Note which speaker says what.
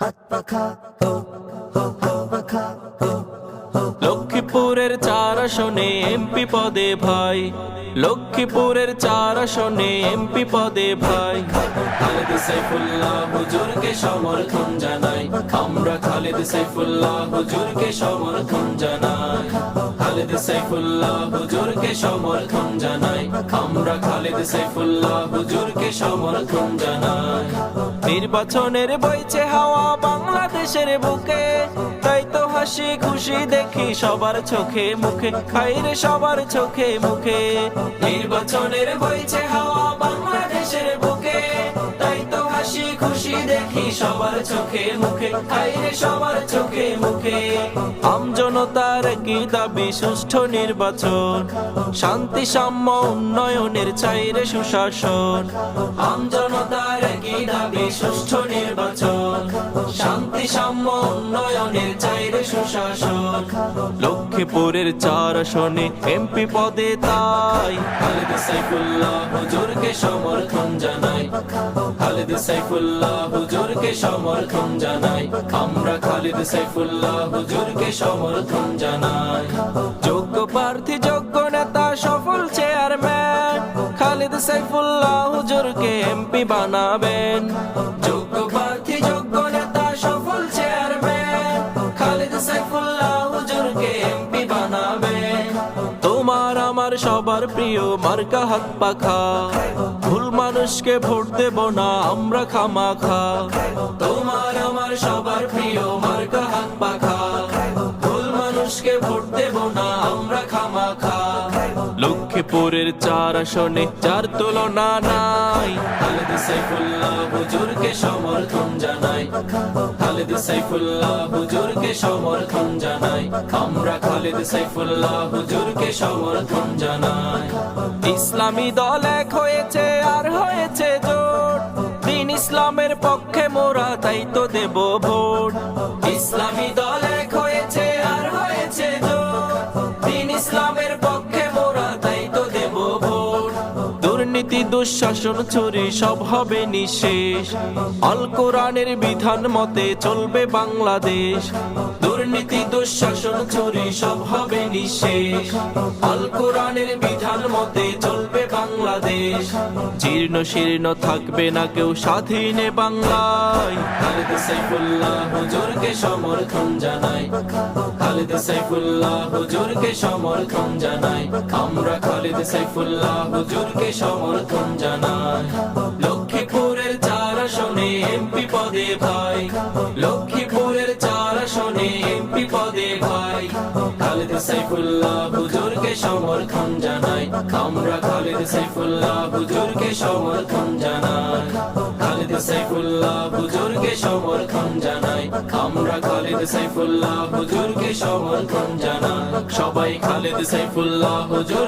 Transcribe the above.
Speaker 1: হাত
Speaker 2: লক্ষ্মীপুরের চার আসনে এমপি পদে ভাই, লক্ষ্মীপুরের চার আসনে এমপি পদে ভাই। খালেদ সাইফুল্লাহ হুজুরকে সমর্থন জানাই। আমরা খালেদ সাইফুল্লাহ হুজুরকে সমর্থন জানাই। খালেদ সাইফুল্লাহ সমর্থন জানাই। আমরা খালিদ সাইফুল্লাহ সমর্থন জানাই। নির্বাচনের বইছে হাওয়া বাংলাদেশের বুকে। তাই তো হাসি খুশি দেখি সবার চোখে মুখে। খাইরে সবার চোখে মুখে। নির্বাচনের বইছে হাওয়া সবার চোখে মুখে খাইরে সবার চোখে মুখে। আমজনতার কি দাবি? সুষ্ঠু নির্বাচন। শান্তি সাম্য উন্নয়নের চাইরে সুশাসন। আমজনতার কি দাবি? সুষ্ঠু নির্বাচন। শান্তি সাম্য উন্নয়নের চাইরে সুশাসন। লক্ষ্মীপুরের চার আসনে এমপি পদে তাই। খালেদ সাইফুল্লাহ হুজুরকে সমর্থন জানাই। খালেদ সাইফুল্লাহ হুজুরকে সমর্থন জানাই। আমরা খালিদ সাইফুল্লাহ হুজুরকে সমর্থন জানাই। যোগ্য প্রার্থী, যোগ্য নেতা, সফল চেয়ারম্যান। খালিদ সাইফুল্লাহ হুজুর কে এমপি বানাবেন। যোগ্য আমার প্রিয় মার্কা হাত পাখা। ভুল মানুষকে ভোট দেব না, আমরা খামাখা। তোমার আমার সবার প্রিয় মার্কা হাত পাখা। ভুল মানুষকে ভোট দেব না, আমরা খামাখা। লক্ষ্মীপুরের চার আসনে চার তুলনা নাই সাইফুল্লাহ হুজুরকে সমর্থন জানাই। খালেদ সাইফুল্লাহ হুজুরকে সমর্থন জানাই। আমরা খালেদ সাইফুল্লাহ হুজুরকে সমর্থন জানাই। ইসলামী দল এক হয়েছে, আর হয়েছে জোট। দিন ইসলামের পক্ষে মোরা তাই তো দেব ভোট। ইসলামী দল দুর্নীতি দুঃশাসন ছড়ি সব হবে নিঃশেষ। অল কোরআনের বিধান মতে চলবে বাংলাদেশ। দুর্নীতি, দুঃশাসন ছড়ি সব হবে নিঃশেষ। অল কোরআনের বিধান মতে চলবে বাংলাদেশ। জীর্ণ শীর্ণ থাকবে না কেউ স্বাধীনে বাংলায়। খালেদ সাইফুল্লাহ হুজুরকে সমর্থন জানাই। খালেদ সাইফুল্লাহ হুজুরকে সমর্থন জানাই। আমরা খালেদ সাইফুল্লাহ হুজুরকে সমর্থন জানাই। লক্ষ্মীপুরের চার আসনে এমপি পদে ভাই। লক্ষ্মীপুরের ভাই খালেদ সাইফুল্লাহ হুজুরকে সমর্থন জানাই আমরা খালেদ সাইফুল্লাহ হুজুরকে সমর্থন জানাই খালেদ সাইফুল্লাহ হুজুরকে সমর্থন জানাই আমরা খালেদ সাইফুল্লাহ হুজুরকে সমর্থন জানাই সবাই খালেদ সাইফুল্লাহ হুজুর